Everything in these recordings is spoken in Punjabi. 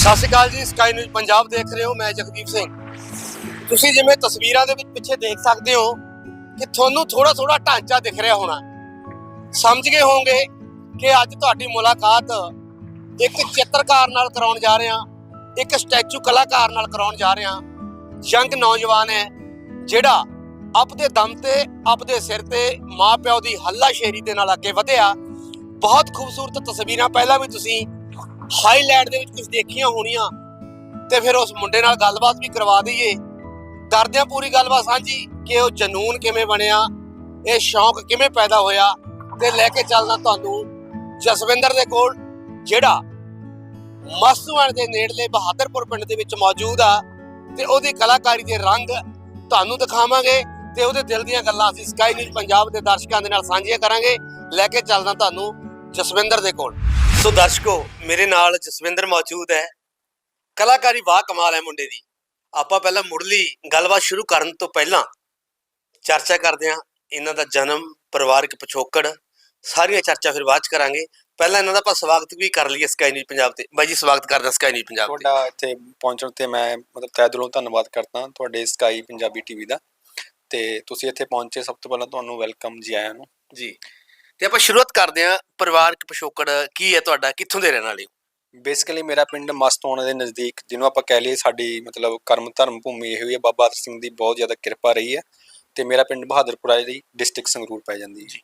ਸਤਿ ਸ਼੍ਰੀ ਅਕਾਲ ਜੀ ਸਕਾਈ ਨਿਊਜ਼ ਪੰਜਾਬ ਦੇਖ ਰਹੇ ਹੋ, ਮੈਂ ਜਗਦੀਪ ਸਿੰਘ। ਤੁਸੀਂ ਜਿਵੇਂ ਤਸਵੀਰਾਂ ਦੇ ਵਿੱਚ ਪਿੱਛੇ ਦੇਖ ਸਕਦੇ ਹੋ ਕਿ ਤੁਹਾਨੂੰ ਥੋੜਾ ਥੋੜਾ ਢਾਂਚਾ ਦਿਖ ਰਿਹਾ ਹੋਣਾ। ਸਮਝ ਗਏ ਹੋਵੋਗੇ ਕਿ ਅੱਜ ਤੁਹਾਡੀ ਮੁਲਾਕਾਤ ਇੱਕ ਚਿੱਤਰਕਾਰ ਨਾਲ ਕਰਾਉਣ ਜਾ ਰਹੇ ਹਾਂ, ਇੱਕ ਸਟੈਚੂ ਕਲਾਕਾਰ ਨਾਲ ਕਰਾਉਣ ਜਾ ਰਹੇ ਹਾਂ। ਯੰਗ ਨੌਜਵਾਨ ਹੈ, ਜਿਹੜਾ ਆਪਦੇ ਦਮ ਤੇ, ਆਪਦੇ ਸਿਰ ਤੇ ਮਾਪਿਓ ਦੀ ਹੱਲਾਸ਼ੇਰੀ ਦੇ ਨਾਲ ਅੱਗੇ ਵਧਿਆ। ਬਹੁਤ ਖੂਬਸੂਰਤ ਤਸਵੀਰਾਂ, ਪਹਿਲਾਂ ਵੀ ਤੁਸੀਂ ਹਾਈਲਾਈਟ ਦੇ ਵਿੱਚ ਕੁਝ ਦੇਖੀਆਂ ਹੋਣੀਆਂ ਤੇ ਫਿਰ ਉਸ ਮੁੰਡੇ ਨਾਲ ਗੱਲਬਾਤ ਵੀ ਕਰਵਾ ਦਈਏ। ਕਰਦੇ ਹਾਂ ਪੂਰੀ ਗੱਲਬਾਤ ਸਾਂਝੀ ਕਿ ਉਹ ਜਨੂਨ ਕਿਵੇਂ ਬਣਿਆ, ਇਹ ਸ਼ੌਂਕ ਕਿਵੇਂ ਪੈਦਾ ਹੋਇਆ ਤੇ ਲੈ ਕੇ ਚੱਲਦਾ ਤੁਹਾਨੂੰ ਜਸਵਿੰਦਰ ਦੇ ਕੋਲ, ਜਿਹੜਾ ਮਸਤੂਆਣ ਦੇ ਨੇੜਲੇ ਬਹਾਦਰਪੁਰ ਪਿੰਡ ਦੇ ਵਿੱਚ ਮੌਜੂਦ ਆ ਤੇ ਉਹਦੀ ਕਲਾਕਾਰੀ ਦੇ ਰੰਗ ਤੁਹਾਨੂੰ ਦਿਖਾਵਾਂਗੇ ਤੇ ਉਹਦੇ ਦਿਲ ਦੀਆਂ ਗੱਲਾਂ ਅਸੀਂ ਸਕਾਈ ਨਿਊਜ਼ ਪੰਜਾਬ ਦੇ ਦਰਸ਼ਕਾਂ ਦੇ ਨਾਲ ਸਾਂਝੀਆਂ ਕਰਾਂਗੇ। ਲੈ ਕੇ ਚੱਲਦਾ ਤੁਹਾਨੂੰ ਜਸਵਿੰਦਰ ਦੇ ਕੋਲ। ਸੋ ਦਰਸ਼ਕੋ ਮੇਰੇ ਨਾਲ ਜਸਵਿੰਦਰ ਮੌਜੂਦ ਹੈ। ਕਲਾਕਾਰੀ ਵਾਹ ਕਮਾਲ ਹੈ ਮੁੰਡੇ ਦੀ। ਆਪਾਂ ਪਹਿਲਾਂ ਮੁੱਢਲੀ ਗੱਲਬਾਤ ਸ਼ੁਰੂ ਕਰਨ ਤੋਂ ਪਹਿਲਾਂ ਚਰਚਾ ਕਰਦੇ ਹਾਂ। ਇਹਨਾਂ ਦਾ ਜਨਮ ਪਰਿਵਾਰਕ ਪਿਛੋਕੜ ਸਾਰੀਆਂ ਚਰਚਾ ਫਿਰ ਬਾਅਦ ਚ ਕਰਾਂਗੇ। ਪਹਿਲਾਂ ਇਹਨਾਂ ਦਾ ਆਪਾਂ ਸਵਾਗਤ ਵੀ ਕਰ ਲਈਏ ਸਕਾਈ ਨਿਊਜ਼ ਪੰਜਾਬ ਤੇ। ਬਾਈ ਜੀ ਸਵਾਗਤ ਕਰਦੇ ਸਕਾਈ ਨਿਊਜ਼ ਪੰਜਾਬ ਤੇ। ਤੁਹਾਡਾ ਇੱਥੇ ਪਹੁੰਚਣ ਤੇ ਮੈਂ ਮਤਲਬ ਤਹਿ ਦਿਲੋਂ ਧੰਨਵਾਦ ਕਰਦਾ ਤੁਹਾਡੇ ਸਕਾਈ ਪੰਜਾਬੀ ਟੀਵੀ ਦਾ। ਤੇ ਤੁਸੀਂ ਇੱਥੇ ਪਹੁੰਚੇ ਸਭ ਤੋਂ ਪਹਿਲਾਂ ਤੁਹਾਨੂੰ ਵੈਲਕਮ ਜੀ ਆਇਆਂ ਨੂੰ। ਜੀ। ਤੇ ਆਪਾਂ ਸ਼ੁਰੂਆਤ ਕਰਦੇ ਹਾਂ ਪਰਿਵਾਰਕ ਪਿਛੋਕੜ ਕੀ ਹੈ ਤੁਹਾਡਾ? ਕਿੱਥੋਂ ਦੇ ਰਹਿਣ ਵਾਲੇ ਹੋ? ਬੇਸਿਕਲੀ ਮੇਰਾ ਪਿੰਡ ਮਸਤੋਣਾ ਦੇ ਨਜ਼ਦੀਕ ਜਿਹਨੂੰ ਆਪਾਂ ਕਹਿ ਲਈਏ ਸਾਡੀ ਮਤਲਬ ਕਰਮ ਧਰਮ ਭੂਮੀ ਇਹ ਹੋਈ ਹੈ ਬਾਬਾ ਆਦਰ ਸਿੰਘ ਦੀ ਬਹੁਤ ਜ਼ਿਆਦਾ ਕਿਰਪਾ ਰਹੀ ਹੈ ਤੇ ਮੇਰਾ ਪਿੰਡ ਬਹਾਦਰਪੁਰਾ ਦੀ ਡਿਸਟ੍ਰਿਕਟ ਸੰਗਰੂਰ ਪੈ ਜਾਂਦੀ ਹੈ।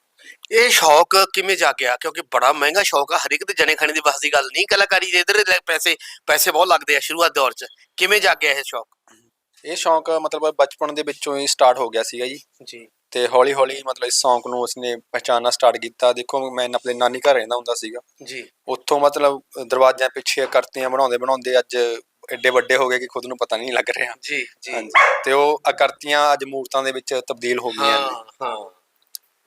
ਇਹ ਸ਼ੌਕ ਕਿਵੇਂ ਜਾਗਿਆ ਕਿਉਂਕਿ ਬੜਾ ਮਹਿੰਗਾ ਸ਼ੌਕ ਆ ਹਰ ਇੱਕ ਦੇ ਜਣੇ ਖਾਣੇ ਦੀ ਬਸ ਦੀ ਗੱਲ ਨਹੀਂ ਕਲਾਕਾਰੀ ਦੇ ਇਧਰ ਪੈਸੇ ਪੈਸੇ ਬਹੁਤ ਲੱਗਦੇ ਆ ਸ਼ੁਰੂਆਤ ਦੌਰ 'ਚ। ਕਿਵੇਂ ਜਾਗਿਆ ਇਹ ਸ਼ੌਕ? ਇਹ ਸ਼ੌਂਕ ਮਤਲਬ ਬਚਪਨ ਦੇ ਵਿੱਚੋਂ ਹੀ ਸਟਾਰਟ ਹੋ ਗਿਆ ਸੀਗਾ ਜੀ। ਜੀ। ਤੇ ਹੌਲੀ ਹੌਲੀ ਮਤਲਬ ਇਸ ਸ਼ੌਂਕ ਨੂੰ ਉਸਨੇ ਪਛਾਣਨਾ ਸਟਾਰਟ ਕੀਤਾ। ਦੇਖੋ ਮੈਂ ਆਪਣੇ ਨਾਨੀ ਘਰ ਰਹਿੰਦਾ ਹੁੰਦਾ ਸੀਗਾ। ਜੀ। ਉੱਥੋਂ ਮਤਲਬ ਦਰਵਾਜ਼ਿਆਂ ਪਿੱਛੇ ਕਰਤੀਆਂ ਬਣਾਉਂਦੇ ਬਣਾਉਂਦੇ ਅੱਜ ਐਡੇ ਵੱਡੇ ਹੋ ਗਏ ਕਿ ਖੁਦ ਨੂੰ ਪਤਾ ਨਹੀਂ ਲੱਗ ਰਿਹਾ। ਜੀ ਜੀ। ਤੇ ਉਹ ਆਕਰਤੀਆਂ ਅੱਜ ਮੂਰਤਾਂ ਦੇ ਵਿੱਚ ਤਬਦੀਲ ਹੋ ਗਈਆਂ ਨੇ। ਹਾਂ ਹਾਂ।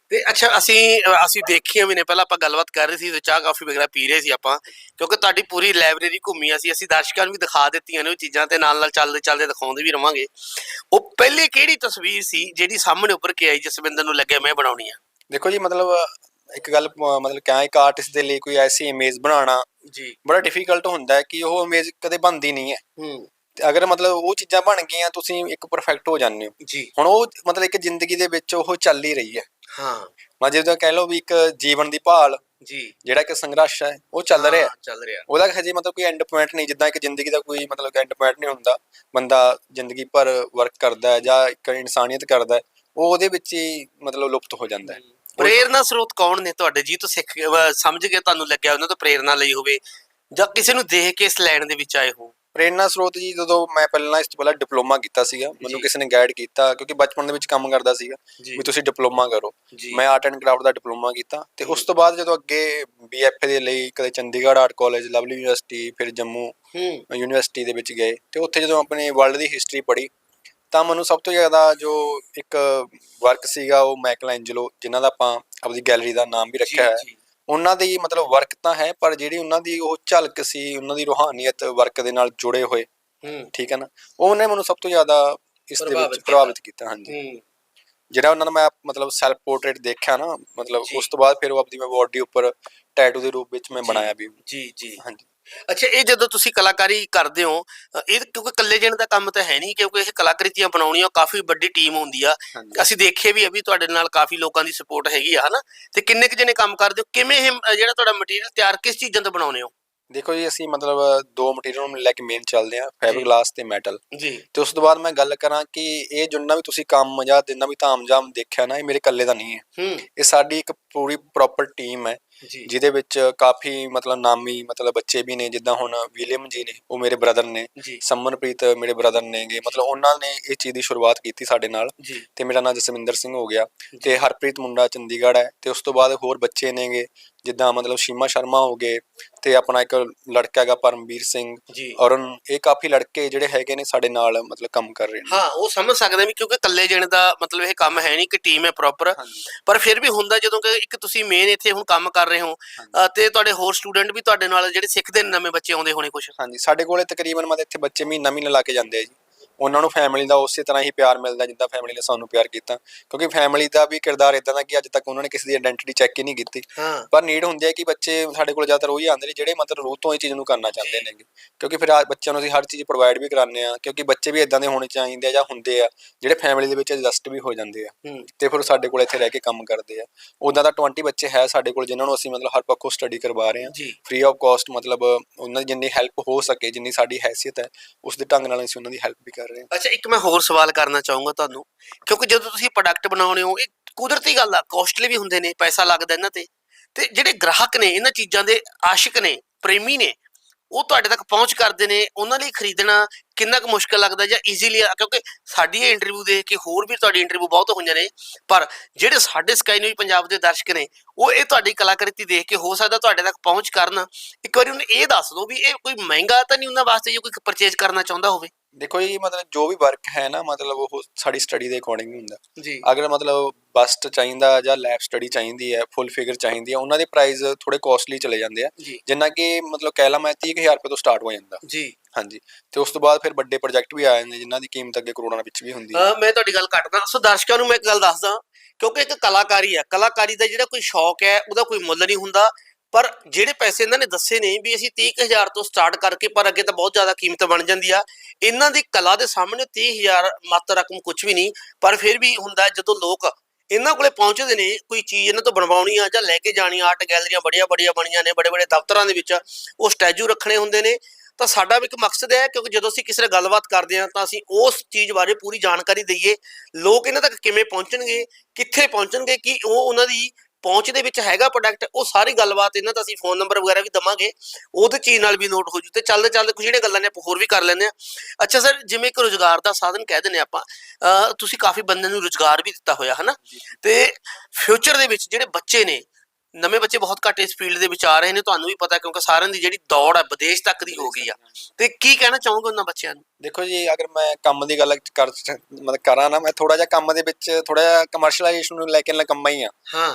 ਤੇ ਅੱਛਾ ਅਸੀਂ ਅਸੀਂ ਦੇਖੀਆਂ ਵੀ ਨੇ ਪਹਿਲਾਂ ਆਪਾਂ ਗੱਲਬਾਤ ਕਰ ਰਹੇ ਸੀ ਤੇ ਚਾਹ ਕਾਫੀ ਵਗੈਰਾ ਪੀ ਰਹੇ ਸੀ ਆਪਾਂ ਕਿਉਂਕਿ ਤੁਹਾਡੀ ਪੂਰੀ ਲਾਇਬ੍ਰੇਰੀ ਘੁੰਮੀ ਅਸੀਂ ਅਸੀਂ ਦਰਸ਼ਕਾਂ ਨੂੰ ਵੀ ਦਿਖਾ ਦਿੱਤੀਆਂ ਨੇ ਉਹ ਚੀਜ਼ਾਂ ਤੇ ਨਾਲ ਨਾਲ ਚੱਲਦੇ ਚੱਲਦੇ ਦਿਖਾਉਂਦੇ ਵੀ ਰਵਾਂਗੇ। ਉਹ ਪਹਿਲੀ ਕਿਹੜੀ ਤਸਵੀਰ ਸੀ ਜਿਹੜੀ ਸਾਹਮਣੇ ਉੱਪਰ ਕੇ ਆਈ ਜਸਵਿੰਦਰ ਨੂੰ ਲੱਗਿਆ ਮੈਂ ਬਣਾਉਣੀ ਆ ਦੇਖੋ ਜੀ ਮਤਲਬ ਇੱਕ ਗੱਲ ਮਤਲਬ ਕਿਹਾ ਇੱਕ ਆਰਟਿਸਟ ਦੇ ਲਈ ਕੋਈ ਐਸੀ ਇਮੇਜ ਬਣਾਉਣਾ ਜੀ। ਬੜਾ ਡਿਫਿਕਲਟ ਹੁੰਦਾ ਹੈ ਕਿ ਉਹ ਇਮੇਜ ਕਦੇ ਬਣਦੀ ਨਹੀਂ ਹੈ। ਹੂੰ। ਅਗਰ ਮਤਲਬ ਉਹ ਚੀਜ਼ਾਂ ਬਣ ਗਈਆਂ ਤੁਸੀਂ ਇੱਕ ਪਰਫੈਕਟ ਹੋ ਜਾਂਦੇ ਹੋ। ਜੀ। ਹੁਣ ਉਹ ਮਤਲਬ ਇੱਕ ਜ਼ਿੰਦਗੀ ਦੇ ਵਿੱਚ ਉਹ ਚੱਲ ਹੀ ਰਹੀ ਹੈ। ਹਾਂ। ਮੈਂ ਜਿੱਦਾਂ ਕਹਿ ਲਓ ਵੀ ਇੱਕ ਜੀਵਨ ਦੀ ਭਾਲ ਜੀ। ਜਿਹੜਾ ਕਿ ਸੰਘਰਸ਼ ਹੈ ਉਹ ਚੱਲ ਰਿਹਾ। ਹੈ ਹਾਂ, ਚੱਲ ਰਿਹਾ। ਉਹਦਾ ਹਜੇ ਮਤਲਬ ਕੋਈ ਐਂਡ ਪੁਆਇੰਟ ਨਹੀਂ ਜਿੱਦਾਂ ਇੱਕ ਜ਼ਿੰਦਗੀ ਦਾ ਕੋਈ ਮਤਲਬ ਐਂਡ ਪੁਆਇੰਟ ਨਹੀਂ ਹੁੰਦਾ। ਬੰਦਾ ਜ਼ਿੰਦਗੀ ਭਰ ਵਰਕ ਕਰਦਾ ਹੈ ਜਾਂ ਇੱਕ ਇਨਸਾਨੀਅਤ ਕਰਦਾ ਹੈ ਉਹ ਉਹਦੇ ਵਿੱਚ ਹੀ ਮਤਲਬ ਲੁਪਤ ਹੋ ਜਾਂਦਾ ਹੈ। ਪ੍ਰੇਰਨਾ ਸਰੋਤ ਕੌਣ ਨੇ ਤੁਹਾਡੇ? ਜੀ ਤੋਂ ਸਿੱਖ ਅਹ ਸਮਝ ਕੇ ਤੁਹਾਨੂੰ ਲੱਗਿਆ ਉਹਨਾਂ ਤੋਂ ਪ੍ਰੇਰਨਾ ਲਈ ਹੋਵੇ ਜਾਂ ਕਿਸੇ ਨੂੰ ਦੇਖ ਕੇ ਇਸ ਲਾਈਨ ਦੇ ਵਿੱਚ ਆਏ ਹੋ? ਪ੍ਰੇਰਨਾ ਸਰੋਤ ਜੀ ਜਦੋਂ ਮੈਂ ਪਹਿਲਾਂ ਇਸ ਤੋਂ ਪਹਿਲਾਂ ਡਿਪਲੋਮਾ ਕੀਤਾ ਸੀਗਾ ਮੈਨੂੰ। ਕਿਸੇ ਨੇ ਗਾਈਡ ਕੀਤਾ ਕਿਉਂਕਿ ਬਚਪਨ ਦੇ ਵਿੱਚ ਕੰਮ ਕਰਦਾ ਸੀਗਾ ਵੀ ਤੁਸੀਂ ਡਿਪਲੋਮਾ ਕਰੋ। ਮੈਂ ਆਰਟ ਐਂਡ ਕਰਾਫਟ ਦਾ ਡਿਪਲੋਮਾ ਕੀਤਾ ਤੇ ਉਸ ਤੋਂ ਬਾਅਦ ਜਦੋਂ ਅੱਗੇ ਬੀਐਫਏ ਦੇ ਲਈ ਕਦੇ Chandigarh art college Lovely university ਫਿਰ ਜੰਮੂ ਯੂਨੀਵਰਸਿਟੀ ਦੇ ਵਿੱਚ ਗਏ ਤੇ ਉੱਥੇ ਜਦੋਂ ਆਪਣੇ ਵਰਲਡ ਦੀ ਹਿਸਟਰੀ ਪੜ੍ਹੀ ਤਾਂ ਮੈਨੂੰ ਸਭ ਤੋਂ ਜ਼ਿਆਦਾ ਜੋ ਇੱਕ ਵਰਕ ਸੀਗਾ ਉਹ ਮਾਈਕਲ ਐਂਜਲੋ ਜਿਨ੍ਹਾਂ ਦਾ ਆਪਾਂ ਆਪਣੀ ਗੈਲਰੀ ਦਾ ਨਾਮ ਵੀ ਰੱਖਿਆ ਹੈ ਉਹਨਾਂ ਦੀ ਮਤਲਬ ਵਰਕ ਤਾਂ ਹੈ ਪਰ ਜਿਹੜੀ ਉਹਨਾਂ ਦੀ ਉਹ ਝਲਕ ਸੀ ਉਹਨਾਂ ਦੀ ਰੂਹਾਨੀਅਤ ਵਰਕ ਦੇ ਨਾਲ ਜੁੜੇ ਹੋਏ ਹੂੰ। ਠੀਕ ਹੈ ਨਾ? ਉਹਨੇ ਮੈਨੂੰ ਸਭ ਤੋਂ ਜ਼ਿਆਦਾ ਇਸ ਦੇ ਵਿੱਚ। ਪ੍ਰਭਾਵਿਤ ਕੀਤਾ। ਹਾਂਜੀ। ਹੂੰ। ਜਿਹੜਾ ਉਹਨਾਂ ਦਾ ਮੈਂ ਮਤਲਬ ਸੈਲਫ ਪੋਰਟਰੇਟ ਦੇਖਿਆ ਨਾ ਮਤਲਬ। ਉਸ ਤੋਂ ਬਾਅਦ ਫਿਰ ਉਹ ਆਪਣੀ ਮੈਂ ਬਾਡੀ ਉੱਪਰ ਟੈਟੂ ਦੇ ਰੂਪ ਵਿੱਚ ਮੈਂ। ਬਣਾਇਆ ਵੀ ਜੀ ਜੀ। ਹਾਂਜੀ। ਅੱਛਾ ਇਹ ਜਦੋਂ ਤੁਸੀਂ ਕਲਾਕਾਰੀ ਕਰਦੇ ਹੋ ਇਹ ਕਿਉਂਕਿ ਇਕੱਲੇ ਜਣ ਦਾ ਕੰਮ ਤਾਂ ਹੈ ਨਹੀਂ ਕਿਉਂਕਿ ਇਹ ਕਲਾਕ੍ਰਿਤੀਆਂ ਬਣਾਉਣੀਆਂ ਕਾਫੀ ਵੱਡੀ ਟੀਮ ਹੁੰਦੀ ਆ। ਅਸੀਂ ਦੇਖੇ ਵੀ ਵੀ ਤੁਹਾਡੇ ਨਾਲ ਕਾਫੀ ਲੋਕਾਂ ਦੀ ਸਪੋਰਟ ਹੈਗੀ ਆ ਹਨਾ? ਤੇ ਕਿੰਨੇ ਕੁ ਜਣੇ ਕੰਮ ਕਰਦੇ ਹੋ? ਕਿਵੇਂ ਇਹ ਜਿਹੜਾ ਤੁਹਾਡਾ ਮਟੀਰੀਅਲ ਤਿਆਰ ਕਿਸ ਚੀਜ਼ਾਂ ਤੋਂ ਬਣਾਉਨੇ ਹੋ? ਦੇਖੋ ਜੀ ਅਸੀਂ ਮਤਲਬ ਦੋ ਮਟੀਰੀਅਲ ਨੂੰ ਲੈ ਕੇ ਮੇਨ ਚੱਲਦੇ ਆ ਫਾਈਬਰ ਜੀ। ਗਲਾਸ ਤੇ ਮੈਟਲ ਜੀ। ਤੇ ਉਸ ਤੋਂ ਬਾਅਦ ਮੈਂ ਗੱਲ ਕਰਾਂ ਕਿ ਇਹ ਜਿੰਨਾ ਵੀ ਤੁਸੀਂ ਕੰਮ ਜਾਂ ਜਿੰਨਾ ਵੀ ਤਾਮਜਾਮ ਦੇਖਿਆ ਨਾ ਇਹ ਮੇਰੇ ਇਕੱਲੇ ਦਾ ਨਹੀਂ ਹੈ। ਇਹ ਸਾਡੀ ਇੱਕ ਪੂਰੀ ਪ੍ਰੋਪਰ ਟੀਮ ਹੈ। ਜਿਹਦੇ ਵਿੱਚ ਕਾਫੀ ਮਤਲਬ ਨਾਮੀ ਮਤਲਬ ਬੱਚੇ ਵੀ ਨੇ ਜਿੱਦਾਂ ਹੁਣ ਵਿਲੀਅਮ ਜੀ ਨੇ ਉਹ ਮੇਰੇ ਬ੍ਰਦਰ ਨੇ ਸਮਨਪ੍ਰੀਤ ਮੇਰੇ ਬ੍ਰਦਰ ਨੇਗੇ ਮਤਲਬ ਉਹਨਾਂ ਨੇ ਇਹ ਚੀਜ਼ ਦੀ ਸ਼ੁਰੂਆਤ ਕੀਤੀ ਸਾਡੇ ਨਾਲ ਤੇ ਮੇਰਾ ਨਾਮ ਜਸਵਿੰਦਰ ਸਿੰਘ ਹੋ ਗਿਆ ਤੇ ਹਰਪ੍ਰੀਤ ਮੁੰਡਾ ਚੰਡੀਗੜ੍ਹ ਹੈ ਤੇ ਉਸ ਤੋਂ ਬਾਅਦ ਹੋਰ ਬੱਚੇ ਨੇਗੇ ਜਿੱਦਾਂ ਮਤਲਬ ਸ਼ੀਮਾ ਸ਼ਰਮਾ ਹੋ ਗਏ ਤੇ ਆਪਣਾ ਇੱਕ ਲੜਕਾ ਹੈਗਾ ਪਰਮਵੀਰ ਸਿੰਘ ਜੀ। ਔਰਨ ਇਹ ਕਾਫੀ ਲੜਕੇ ਜਿਹੜੇ ਹੈਗੇ ਨੇ ਸਾਡੇ ਨਾਲ ਮਤਲਬ ਕੰਮ ਕਰ ਰਹੇ ਨੇ। ਹਾਂ ਉਹ ਸਮਝ ਸਕਦੇ ਵੀ ਕਿਉਂਕਿ ਇਕੱਲੇ ਜਣੇ ਦਾ ਮਤਲਬ ਇਹ ਕੰਮ ਹੈ ਨਹੀਂ ਕਿ ਟੀਮ ਹੈ ਪ੍ਰੋਪਰ ਪਰ ਫਿਰ ਵੀ ਹੁੰਦਾ ਜਦੋਂ ਕਿ ਇੱਕ ਤੁਸੀਂ ਮੇਨ ਇੱਥੇ ਹੁਣ ਕੰਮ ਕਰ ਰਹੇ ਹੋ ਤੇ ਤੁਹਾਡੇ ਹੋਰ ਸਟੂਡੈਂਟ ਵੀ ਤੁਹਾਡੇ ਨਾਲ ਜਿਹੜੇ ਸਿੱਖਦੇ ਨੇ ਨਵੇਂ ਬੱਚੇ ਆਉਂਦੇ ਹੋਣੇ ਕੁਝ ਹਾਂਜੀ ਸਾਡੇ ਕੋਲੇ ਤਕਰੀਬਨ ਮਤਲਬ ਇੱਥੇ ਬੱਚੇ ਮਹੀਨਾ ਮਹੀਨਾ ਲਾ ਕੇ ਜਾਂਦੇ ਆ ਜੀ। ਉਹਨਾਂ ਨੂੰ ਫੈਮਿਲੀ ਦਾ ਉਸੇ ਤਰ੍ਹਾਂ ਹੀ ਪਿਆਰ ਮਿਲਦਾ ਜਿੱਦਾਂ ਫੈਮਿਲੀ ਨੇ ਸਾਨੂੰ ਪਿਆਰ ਕੀਤਾ। ਕਿਉਂਕਿ ਫੈਮਿਲੀ ਦਾ ਵੀ ਕਿਰਦਾਰ ਇਦਾਂ ਦਾ ਕਿ ਅੱਜ ਤੱਕ ਉਹਨਾਂ ਨੇ ਕਿਸੇ ਦੀ ਆਇਡੈਂਟੀਟੀ ਚੈੱਕ ਹੀ ਨਹੀਂ ਕੀਤੀ। ਪਰ ਨੀਡ ਹੁੰਦੀ ਹੈ ਕਿ ਬੱਚੇ ਸਾਡੇ ਕੋਲ ਜ਼ਿਆਦਾਤਰ ਉਹੀ ਆਉਂਦੇ ਨੇ ਜਿਹੜੇ ਮਤਲਬ ਰੂਹ ਤੋਂ ਇਹ ਚੀਜ਼ ਨੂੰ ਕਰਨਾ ਚਾਹੁੰਦੇ ਨੇਗੇ। ਕਿਉਂਕਿ ਫਿਰ ਆ ਬੱਚਿਆਂ ਨੂੰ ਅਸੀਂ ਹਰ ਚੀਜ਼ ਪ੍ਰੋਵਾਈਡ ਵੀ ਕਰਾਉਂਦੇ ਆ ਕਿਉਂਕਿ ਬੱਚੇ ਵੀ ਇਦਾਂ ਦੇ ਹੋਣੇ ਚਾਹੀਦੇ ਆ ਜਾਂ ਹੁੰਦੇ ਆ ਜਿਹੜੇ ਫੈਮਿਲੀ ਦੇ ਵਿੱਚ ਐਡਜਸਟ ਵੀ ਹੋ ਜਾਂਦੇ ਆ। ਤੇ ਫਿਰ ਸਾਡੇ ਕੋਲ ਇੱਥੇ ਰਹਿ ਕੇ ਕੰਮ ਕਰਦੇ ਆ। ਉਦਾਂ ਦਾ 20 ਬੱਚੇ ਹੈ ਸਾਡੇ ਕੋਲ ਜਿਨ੍ਹਾਂ ਨੂੰ ਅਸੀਂ ਮਤਲਬ ਹਰ ਪੱਖੋਂ ਸਟੱਡੀ ਕਰਵਾ ਰਹੇ ਜੀ। ਫ੍ਰੀ ਆਫ ਕਾਸਟ ਮਤਲਬ ਉਹਨਾਂ ਦੀ ਜਿੰਨੀ ਹੈਲਪ ਹੋ ਸਕੇ ਜਿੰਨੀ ਸਾਡੀ ਹੈਸੀਅਤ ਹੈ ਉਸ ਦੇ ਢੰਗ ਨਾਲ ਅਸੀਂ ਉਹਨਾਂ ਦੀ ਹੈਲਪ ਵੀ ਕਰ ਰਹੇ ਹਾਂ? ਅੱਛਾ, ਇੱਕ ਮੈਂ ਹੋਰ ਸਵਾਲ ਕਰਨਾ ਚਾਹੂੰਗਾ ਤੁਹਾਨੂੰ। ਕਿਉਂਕਿ ਜਦੋਂ ਤੁਸੀਂ ਪ੍ਰੋਡਕਟ ਬਣਾਉਣੇ ਹੋ, ਇਹ ਕੁਦਰਤੀ ਗੱਲ ਆ ਕੋਸਟਲੀ ਵੀ ਹੁੰਦੇ ਨੇ, ਪੈਸਾ ਲੱਗਦਾ ਇਹਨਾਂ ਤੇ। ਤੇ ਜਿਹੜੇ ਗ੍ਰਾਹਕ ਨੇ, ਇਹਨਾਂ ਚੀਜ਼ਾਂ ਦੇ ਆਸ਼ਿਕ ਨੇ, ਪ੍ਰੇਮੀ ਨੇ, ਉਹ ਤੁਹਾਡੇ ਤੱਕ ਪਹੁੰਚ ਕਰਦੇ ਨੇ, ਉਹਨਾਂ ਲਈ ਖਰੀਦਣਾ ਕਿੰਨਾ ਕੁ ਮੁਸ਼ਕਲ ਲੱਗਦਾ ਜਾਂ ਈਜ਼ੀਲੀ ਕਿਉਂਕਿ ਸਾਡੀ ਇਹ ਇੰਟਰਵਿਊ ਦੇਖ ਕੇ ਹੋਰ ਵੀ ਤੁਹਾਡੀ ਇੰਟਰਵਿਊ ਬਹੁਤ ਹੋਈਆਂ ਨੇ ਪਰ ਜਿਹੜੇ ਸਾਡੇ ਸਕਾਈ ਨਿਊਜ਼ ਪੰਜਾਬ ਦੇ ਦਰਸ਼ਕ ਨੇ ਉਹ ਇਹ ਤੁਹਾਡੀ ਕਲਾਕ੍ਰਿਤੀ ਦੇਖ ਕੇ ਹੋ ਸਕਦਾ ਤੁਹਾਡੇ ਤੱਕ ਪਹੁੰਚ ਕਰਨ। ਇੱਕ ਵਾਰੀ ਉਹਨੂੰ ਇਹ ਦੱਸ ਦਿਓ ਵੀ ਇਹ ਕੋਈ ਮਹਿੰਗਾ ਤਾਂ ਨਹੀਂ ਉਹਨਾਂ ਵਾਸਤੇ ਜੇ ਕੋਈ ਪਰਚੇਜ ਕਰਨਾ ਚਾਹੁੰਦਾ ਹੋਵੇ? ਦੇਖੋ ਜੀ ਮਤਲਬ ਜੋ ਵੀ ਵਰਕ ਹੈ ਨਾ ਮਤਲਬ ਉਹ ਸਾਡੀ ਸਟੱਡੀ ਦੇ ਅਕੋਰਡਿੰਗ ਹੁੰਦਾ। ਜੀ। ਅਗਰ ਮਤਲਬ ਬਸਟ ਚਾਹੀਦਾ ਜਾਂ ਲੈਬ ਸਟੱਡੀ ਚਾਹੀਦੀ ਹੈ ਫੁੱਲ ਫਿਗਰ ਚਾਹੀਦੀ ਹੈ ਉਹਨਾਂ ਦੇ ਪ੍ਰਾਈਸ ਥੋੜੇ ਕੋਸਟਲੀ ਚਲੇ ਜਾਂਦੇ ਆ। ਜਿੰਨਾ ਕਿ ਮਤਲਬ ਕਹਿ ਲਾ ਮੈਂ 30000 ਰੁਪਏ ਤੋਂ ਸਟਾਰਟ ਹੋ ਜਾਂਦਾ। ਜੀ। ਹਾਂਜੀ। ਤੇ ਉਸ ਤੋਂ ਬਾਅਦ ਫਿਰ ਵੱਡੇ ਪ੍ਰੋਜੈਕਟ ਵੀ ਆ ਜਾਂਦੇ ਜਿਨ੍ਹਾਂ ਦੀ ਕੀਮਤ ਅੱਗੇ ਕਰੋੜਾਂ ਵਿੱਚ ਵੀ ਹੁੰਦੀ ਹੈ। ਅਹ ਮੈਂ ਤੁਹਾਡੀ ਗੱਲ ਕੱਟਦਾ ਸੋ ਦਰਸ਼ਕਾਂ ਨੂੰ ਮੈਂ ਇੱਕ ਗੱਲ ਦੱਸਦਾ, ਕਿਉਂਕਿ ਇੱਕ ਕਲਾਕਾਰੀ ਹੈ। ਕਲਾਕਾਰੀ ਦਾ ਜਿਹੜਾ ਕੋਈ ਸ਼ੌਕ ਹੈ, ਉਹਦਾ ਕੋਈ ਮੁੱਲ ਨਹੀਂ ਹੁੰਦਾ। ਪਰ ਜਿਹੜੇ ਪੈਸੇ ਇਹਨਾਂ ਨੇ ਦੱਸੇ ਨੇ ਵੀ ਅਸੀਂ 30000 ਤੋਂ ਸਟਾਰਟ ਕਰਕੇ, ਪਰ ਅੱਗੇ ਤਾਂ ਬਹੁਤ ਜ਼ਿਆਦਾ ਕੀਮਤ ਬਣ ਜਾਂਦੀ ਆ। ਇਹਨਾਂ ਦੀ ਕਲਾ ਦੇ ਸਾਹਮਣੇ 30000 ਮੱਤ ਰਕਮ ਕੁਝ ਵੀ ਨਹੀਂ, ਪਰ ਫਿਰ ਵੀ ਹੁੰਦਾ ਹੈ ਜਦੋਂ ਲੋਕ ਇਹਨਾਂ ਕੋਲੇ ਪਹੁੰਚਦੇ ਨੇ, ਕੋਈ ਚੀਜ਼ ਇਹਨਾਂ ਤੋਂ ਬਣਵਾਉਣੀ ਆ ਜਾਂ ਲੈ ਕੇ ਜਾਣੀ ਆਰਟ ਗੈਲਰੀਆਂ ਬੜੀਆਂ ਬੜੀਆਂ ਬਣੀਆਂ ਨੇ ਬੜੇ ਬੜੇ ਦਫ਼ਤਰਾਂ ਦੇ ਵਿੱਚ, ਉਹ ਸਟੈਚੂ ਰੱਖਣੇ ਹੁੰਦੇ ਨੇ। ਤਾਂ ਸਾਡਾ ਵੀ ਇੱਕ ਮਕਸਦ ਹੈ ਕਿਉਂਕਿ ਜਦੋਂ ਅਸੀਂ ਕਿਸੇ ਨਾਲ ਗੱਲਬਾਤ ਕਰਦੇ ਹਾਂ ਤਾਂ ਅਸੀਂ ਉਸ ਚੀਜ਼ ਬਾਰੇ ਪੂਰੀ ਜਾਣਕਾਰੀ ਦਈਏ। ਲੋਕ ਇਹਨਾਂ ਤੱਕ ਕਿਵੇਂ ਪਹੁੰਚਣਗੇ ਕਿੱਥੇ ਪਹੁੰਚਣਗੇ ਕਿ ਉਹ ਉਹਨਾਂ ਦੀ ਪਹੁੰਚ ਦੇ ਵਿੱਚ ਹੈਗਾ ਪ੍ਰੋਡਕਟ ਉਹ ਸਾਰੀ ਗੱਲਬਾਤ ਇਹਨਾਂ ਦਾ ਅਸੀਂ ਫੋਨ ਨੰਬਰ ਵਗੈਰਾ ਵੀ ਦਵਾਂਗੇ। ਉਹਦੇ ਚੀਜ਼ ਨਾਲ ਵੀ ਨੋਟ ਹੋ ਜੂ। ਤੇ ਚੱਲਦੇ ਚੱਲਦੇ ਕੁਝ ਜਿਹੜੇ ਗੱਲਾਂ ਨੇ ਆਪਾਂ ਹੋਰ ਵੀ ਕਰ ਲੈਂਦੇ ਆ ਅੱਛਾ ਸਰ ਜਿਵੇਂ ਕਿ ਰੋਜ਼ਗਾਰ ਦਾ ਸਾਧਨ ਕਹਿ ਦਿੰਦੇ ਆਪਾਂ ਤੁਸੀਂ ਕਾਫੀ ਬੰਦਿਆਂ ਨੂੰ ਰੋਜ਼ਗਾਰ ਵੀ ਦਿੱਤਾ ਹੋਇਆ ਹਨਾ? ਤੇ ਫਿਊਚਰ ਦੇ ਵਿੱਚ ਜਿਹੜੇ ਬੱਚੇ ਨੇ ਨਵੇਂ ਬੱਚੇ ਬਹੁਤ ਘੱਟ ਇਸ ਫੀਲਡ ਦੇ ਵਿੱਚ ਆ ਰਹੇ ਨੇ ਤੁਹਾਨੂੰ ਵੀ ਪਤਾ ਕਿਉਂਕਿ ਸਾਰਿਆਂ ਦੀ ਜਿਹੜੀ ਦੌੜ ਹੈ ਵਿਦੇਸ਼ ਤੱਕ ਦੀ ਹੋ ਗਈ ਆ। ਤੇ ਕੀ ਕਹਿਣਾ ਚਾਹੋਗੇ ਉਹਨਾਂ ਬੱਚਿਆਂ ਨੂੰ? ਦੇਖੋ ਜੀ ਅਗਰ ਮੈਂ ਕੰਮ ਦੀ ਗੱਲ ਕਰ ਮਤਲਬ ਕਰਾਂ ਨਾ ਮੈਂ ਥੋੜਾ ਜਿਹਾ ਕੰਮ ਦੇ ਵਿੱਚ ਥੋੜਾ ਜਿਹਾ ਕਮਰਸ਼ੀਅਲਾਈਜੇਸ਼ਨ ਨੂੰ ਲੈ ਕੇ ਲਕੰਮਾ ਹੀ ਆ।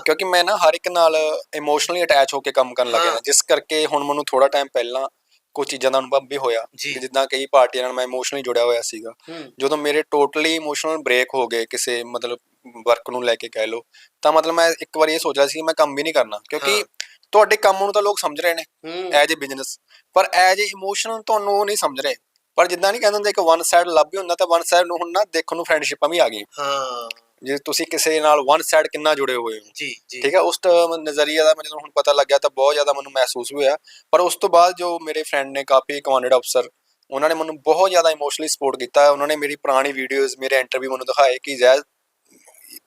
ਕਿਉਂਕਿ ਮੈਂ ਨਾ ਹਰ ਇੱਕ ਨਾਲ ਇਮੋਸ਼ਨਲੀ ਅਟੈਚ ਹੋ ਕੇ ਕੰਮ ਕਰਨ ਲੱਗਿਆ। ਜਿਸ ਕਰਕੇ ਹੁਣ ਮੈਨੂੰ ਥੋੜਾ ਟਾਈਮ ਪਹਿਲਾਂ ਕੁਝ ਚੀਜ਼ਾਂ ਦਾ ਅਨੁਭਵ ਵੀ ਹੋਇਆ। ਜਿੱਦਾਂ ਕਈ ਪਾਰਟੀਆਂ ਨਾਲ ਮੈਂ ਇਮੋਸ਼ਨਲੀ ਜੁੜਿਆ ਹੋਇਆ ਸੀਗਾ। ਜਦੋਂ ਮੇਰੇ ਟੋਟਲੀ ਇਮੋਸ਼ਨਲ ਬ੍ਰੇਕ ਹੋ ਗਏ ਕਿਸੇ ਮਤਲਬ ਵਰਕ ਨੂੰ ਲੈ ਕੇ ਕਹਿ ਲਓ। ਤਾਂ ਮਤਲਬ ਮੈਂ ਇੱਕ ਵਾਰੀ ਇਹ ਸੋਚ ਰਿਹਾ ਸੀ ਕਿ ਮੈਂ ਕੰਮ ਵੀ ਨਹੀਂ ਕਰਨਾ ਕਿਉਂਕਿ। ਤੁਹਾਡੇ ਕੰਮ ਨੂੰ ਤਾਂ ਲੋਕ ਸਮਝ ਰਹੇ ਨੇ ਐਜ ਏ ਬਿਜ਼ਨਸ ਪਰ ਐਜ ਏ ਇਮੋਸ਼ਨਲ ਤੁਹਾਨੂੰ ਉਹ ਨਹੀਂ ਸਮਝ ਰਹੇ। ਪਰ ਜਿੱਦਾਂ ਨਹੀਂ ਕਹਿੰਦੇ ਹੁੰਦੇ ਇੱਕ ਵਨ ਸਾਈਡ ਲੱਭ ਹੀ ਹੁੰਦਾ ਤਾਂ ਵਨ ਸਾਈਡ ਨੂੰ ਹੁਣ ਨਾ ਦੇਖਣ ਨੂੰ ਫਰੈਂਡਸ਼ਿਪਾਂ ਵੀ ਆ ਗਈਆਂ। ਹਾਂ। ਜੇ ਤੁਸੀਂ ਕਿਸੇ ਨਾਲ ਵਨ ਸਾਈਡ ਕਿੰਨਾ ਜੁੜੇ ਹੋਏ ਹੋ। ਜੀ ਜੀ। ਠੀਕ ਹੈ ਉਸ ਨਜ਼ਰੀਆ ਦਾ ਮੈਨੂੰ ਹੁਣ ਪਤਾ ਲੱਗਿਆ ਤਾਂ ਬਹੁਤ ਜ਼ਿਆਦਾ ਮੈਨੂੰ ਮਹਿਸੂਸ ਵੀ ਹੋਇਆ। ਪਰ ਉਸ ਤੋਂ ਬਾਅਦ ਜੋ ਮੇਰੇ ਫਰੈਂਡ ਨੇ ਕਾਫੀ ਕਮਾਂਡਡ ਅਫਸਰ ਉਹਨਾਂ ਨੇ ਮੈਨੂੰ ਬਹੁਤ ਜ਼ਿਆਦਾ ਇਮੋਸ਼ਨਲੀ ਸਪੋਰਟ ਕੀਤਾ। ਉਹਨਾਂ ਨੇ ਮੇਰੀ ਪੁਰਾਣੀ ਵੀਡੀਓਜ਼ ਮੇਰੇ ਇੰਟਰਵਿਊ ਮੈਨੂੰ ਦਿਖਾਏ ਕਿ ਜ਼ੈਦ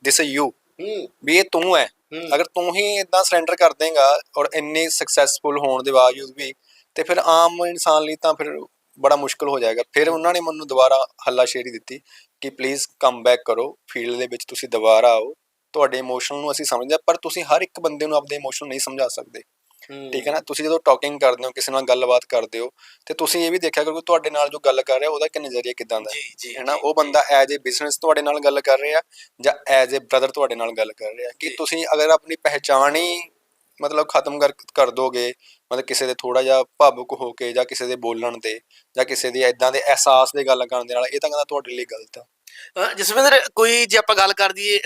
ਦਿਸ ਇਜ਼ ਯੂ ਵੀ ਇਹ ਤੂੰ ਹੈ। ਅਗਰ ਤੂੰ ਹੀ ਇਦਾਂ ਸਰੈਂਡਰ ਕਰ ਦੇਂਗਾ ਔਰ ਇੰਨੀ ਸਕਸੈਸਫੁਲ ਹੋਣ ਦੇ ਬਾਵਜੂਦ ਵੀ ਤੇ ਫਿਰ ਆਮ ਇਨਸਾਨ ਲਈ ਤਾਂ ਫਿਰ ਬੜਾ ਮੁਸ਼ਕਲ ਹੋ ਜਾਏਗਾ। ਫਿਰ ਉਹਨਾਂ ਨੇ ਮੈਨੂੰ ਦੁਬਾਰਾ ਹੱਲਾਸ਼ੇਰੀ ਦਿੱਤੀ ਕਿ ਪਲੀਜ਼ ਕਮ ਬੈਕ ਕਰੋ। ਫੀਲਡ ਦੇ ਵਿੱਚ ਤੁਸੀਂ ਦੁਬਾਰਾ ਆਓ। ਤੁਹਾਡੇ ਇਮੋਸ਼ਨ ਨੂੰ ਅਸੀਂ ਸਮਝਦੇ ਹਾਂ, ਪਰ ਤੁਸੀਂ ਹਰ ਇੱਕ ਬੰਦੇ ਨੂੰ ਆਪਣੇ ਇਮੋਸ਼ਨ ਨਹੀਂ ਸਮਝਾ ਸਕਦੇ। ਠੀਕ ਹੈ ਨਾ? ਤੁਸੀਂ ਜਦੋਂ ਟਾਕਿੰਗ ਕਰਦੇ ਹੋ ਕਿਸੇ ਨਾਲ ਗੱਲਬਾਤ ਕਰਦੇ ਹੋ ਤੇ ਤੁਸੀਂ ਇਹ ਵੀ ਦੇਖਿਆ ਕਰੋ ਕਿ ਤੁਹਾਡੇ ਨਾਲ ਜੋ ਗੱਲ ਕਰ ਰਿਹਾ ਉਹਦਾ ਕਿ ਨਜ਼ਰੀਆ ਕਿਦਾਂ ਦਾ ਹੈ? ਨਾ? ਉਹ ਬੰਦਾ ਐਜ਼ ਏ ਬਿਜ਼ਨਸ ਤੁਹਾਡੇ ਨਾਲ ਗੱਲ ਕਰ ਰਿਹਾ ਜਾਂ ਐਜ਼ ਏ ਬ੍ਰਦਰ ਤੁਹਾਡੇ ਨਾਲ ਗੱਲ ਕਰ ਰਿਹਾ? ਕਿ। ਤੁਸੀਂ ਅਗਰ ਆਪਣੀ ਪਹਿਚਾਣ ਹੀ ਮਤਲਬ ਖਤਮ ਕਰ ਕਰ ਦੋਗੇ ਮਤਲਬ ਕਿਸੇ ਦੇ ਥੋੜਾ ਜਿਹਾ ਭਾਵੁਕ ਹੋ ਕੇ ਜਾਂ ਕਿਸੇ ਦੇ ਬੋਲਣ ਤੇ ਜਾਂ ਕਿਸੇ ਦੇ ਐਦਾਂ ਦੇ ਅਹਿਸਾਸ ਦੇ ਗੱਲ ਕਰਨ ਦੇ ਨਾਲ ਇਹ ਤਾਂ ਕਹਿੰਦਾ ਤੁਹਾਡੇ ਲਈ ਗਲਤ ਆ। ਜਸਵਿੰਦਰ ਕੋਈ ਜੇ ਆਪਾਂ ਗੱਲ ਕਰ ਦਈਏ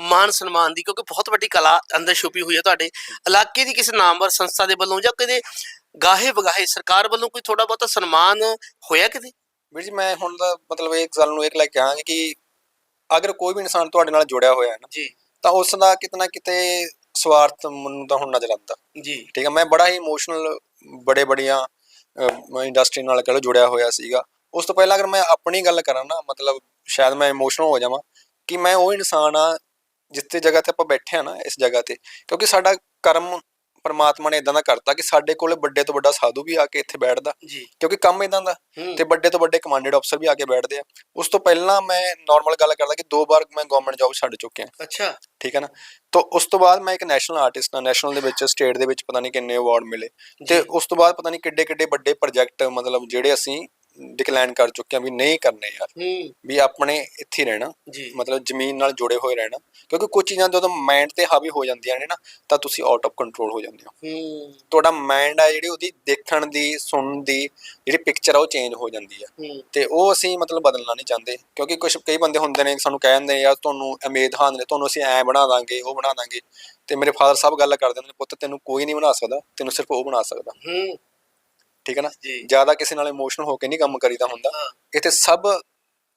ਮਾਨ ਸਨਮਾਨ ਦੀ ਕਿਉਂਕਿ ਬਹੁਤ ਵੱਡੀ ਕਲਾ ਅੰਦਰ ਛੁਪੀ ਹੋਈ ਹੈ ਤੁਹਾਡੇ ਇਲਾਕੇ ਦੀ ਕਿਸੇ ਨਾਮਵਰ ਸੰਸਥਾ ਦੇ ਵੱਲੋਂ ਜਾਂ ਕਿਤੇ ਗਾਹੇ ਵਗਾਹੇ ਸਰਕਾਰ ਵੱਲੋਂ ਕੋਈ ਥੋੜਾ ਬਹੁਤਾ ਸਨਮਾਨ ਹੋਇਆ ਕਿਤੇ? ਵੀਰ ਜੀ ਮੈਂ ਹੁਣ ਦਾ ਮਤਲਬ ਇਹ ਗੱਲ ਨੂੰ ਇਹ ਲੈ ਕੇ ਆਵਾਂਗੇ ਕਿ ਅਗਰ ਕੋਈ ਵੀ ਇਨਸਾਨ ਤੁਹਾਡੇ ਨਾਲ ਜੁੜਿਆ ਹੋਇਆ ਹੈ ਨਾ ਜੀ। ਤਾਂ ਉਸ ਦਾ ਕਿਤਨਾ ਕਿਤੇ ਸਵਾਰਥ ਮੈਨੂੰ ਤਾਂ ਹੁਣ ਨਜ਼ਰ ਆਉਂਦਾ। ਜੀ। ਠੀਕ ਹੈ ਮੈਂ ਬੜਾ ਹੀ ਇਮੋਸ਼ਨਲ ਬੜੇ ਬੜੀਆਂ ਇੰਡਸਟਰੀ ਨਾਲ ਕਹਿ ਜੁੜਿਆ ਹੋਇਆ ਸੀਗਾ। ਉਸ ਤੋਂ ਪਹਿਲਾਂ ਅਗਰ ਮੈਂ ਆਪਣੀ ਗੱਲ ਕਰਾਂ ਨਾ ਮਤਲਬ ਸ਼ਾਇਦ ਮੈਂ ਇਮੋਸ਼ਨਲ ਹੋ ਜਾਵਾਂ ਕਿ ਮੈਂ ਉਹ ਇਨਸਾਨ ਆ ਜਿਸ ਤੇ ਜਗ੍ਹਾ ਤੇ ਆਪਾਂ ਬੈਠੇ ਆ ਨਾ ਇਸ ਜਗ੍ਹਾ ਤੇ ਕਿਉਂਕਿ ਸਾਡਾ ਕਰਮ ਪਰਮਾਤਮਾ ਨੇ ਇਦਾਂ ਦਾ ਕਰਤਾ ਕਿ ਸਾਡੇ ਕੋਲੇ ਵੱਡੇ ਤੋਂ ਵੱਡਾ ਸਾਧੂ ਵੀ ਆ ਕੇ ਇੱਥੇ ਬੈਠਦਾ ਕਿਉਂਕਿ ਕੰਮ ਇਦਾਂ ਦਾ ਤੇ ਵੱਡੇ ਤੋਂ ਵੱਡੇ ਕਮਾਂਡਡ ਅਫਸਰ ਵੀ ਆ ਕੇ ਬੈਠਦੇ ਆ। ਉਸ ਤੋਂ ਪਹਿਲਾਂ ਮੈਂ ਨਾਰਮਲ ਗੱਲ ਕਰਦਾ ਕਿ ਦੋ ਵਾਰ ਮੈਂ ਗਵਰਨਮੈਂਟ ਜੌਬ ਛੱਡ ਚੁੱਕਿਆ। ਅੱਛਾ। ਠੀਕ ਹੈ ਨਾ? ਤਾਂ ਉਸ ਤੋਂ ਬਾਅਦ ਮੈਂ ਇੱਕ ਨੈਸ਼ਨਲ ਆਰਟਿਸਟ ਹਾਂ ਨੈਸ਼ਨਲ ਦੇ ਵਿੱਚ ਸਟੇਟ ਦੇ ਵਿੱਚ ਪਤਾ ਨਹੀਂ ਕਿੰਨੇ ਅਵਾਰਡ ਮਿਲੇ। ਤੇ। ਉਸ ਤੋਂ ਬਾਅਦ ਪਤਾ ਨਹੀਂ ਕਿੱਡੇ ਕਿੱਡੇ ਵੱਡੇ ਪ੍ਰੋਜੈਕਟ ਮਤਲਬ ਜਿਹੜੇ ਅਸੀਂ ਡਿਕਲਾਈਨ ਕਰ ਚੁੱਕੇ ਹਾਂ ਵੀ ਨਹੀਂ ਕਰਨੇ ਯਾਰ। ਵੀ ਆਪਣੇ ਇੱਥੇ ਰਹਿਣਾ। ਮਤਲਬ ਜ਼ਮੀਨ ਨਾਲ ਜੁੜੇ ਹੋਏ ਰਹਿਣਾ। ਕਿਉਂਕਿ ਕੁਝ ਚੀਜ਼ਾਂ ਜਦੋਂ ਮਾਈਂਡ ਤੇ ਹਾਵੀ ਹੋ ਜਾਂਦੀਆਂ ਨੇ ਨਾ ਤਾਂ ਤੁਸੀਂ ਆਊਟ ਆਫ ਕੰਟਰੋਲ ਹੋ ਜਾਂਦੇ ਹੋ। ਤੁਹਾਡਾ ਮਾਈਂਡ ਆ ਜਿਹੜੀ ਉਹਦੀ ਦੇਖਣ ਦੀ ਸੁਣਨ ਦੀ ਜਿਹੜੀ ਪਿਕਚਰ ਆ ਉਹ ਚੇਂਜ ਹੋ ਜਾਂਦੀ ਆ। ਤੇ ਉਹ ਅਸੀਂ ਮਤਲਬ ਬਦਲਣਾ ਨਹੀਂ ਚਾਹੁੰਦੇ। ਕਿਉਂਕਿ ਕੁਝ ਕਈ ਬੰਦੇ ਹੁੰਦੇ ਨੇ ਸਾਨੂੰ ਕਹਿ ਦਿੰਦੇ ਯਾਰ ਤੁਹਾਨੂੰ ਉਮੀਦ ਹਾਂ ਨੇ ਤੁਹਾਨੂੰ ਅਸੀਂ ਐ ਬਣਾ ਦਾਂਗੇ ਉਹ ਬਣਾ ਦਾਂਗੇ। ਤੇ ਮੇਰੇ ਫਾਦਰ ਸਾਹਿਬ ਗੱਲ ਕਰਦੇ ਨੇ ਪੁੱਤ ਤੈਨੂੰ ਕੋਈ ਨਹੀਂ ਬਣਾ ਸਕਦਾ ਤੈਨੂੰ ਸਿਰਫ ਉਹ ਬਣਾ ਸਕਦਾ। ਠੀਕ ਹੈ ਨਾ? ਜੀ। ਜ਼ਿਆਦਾ ਕਿਸੇ ਨਾਲ ਇਮੋਸ਼ਨਲ ਹੋ ਕੇ ਨਹੀਂ ਕੰਮ ਕਰੀਦਾ ਹੁੰਦਾ। ਹਾਂ। ਇੱਥੇ ਸਭ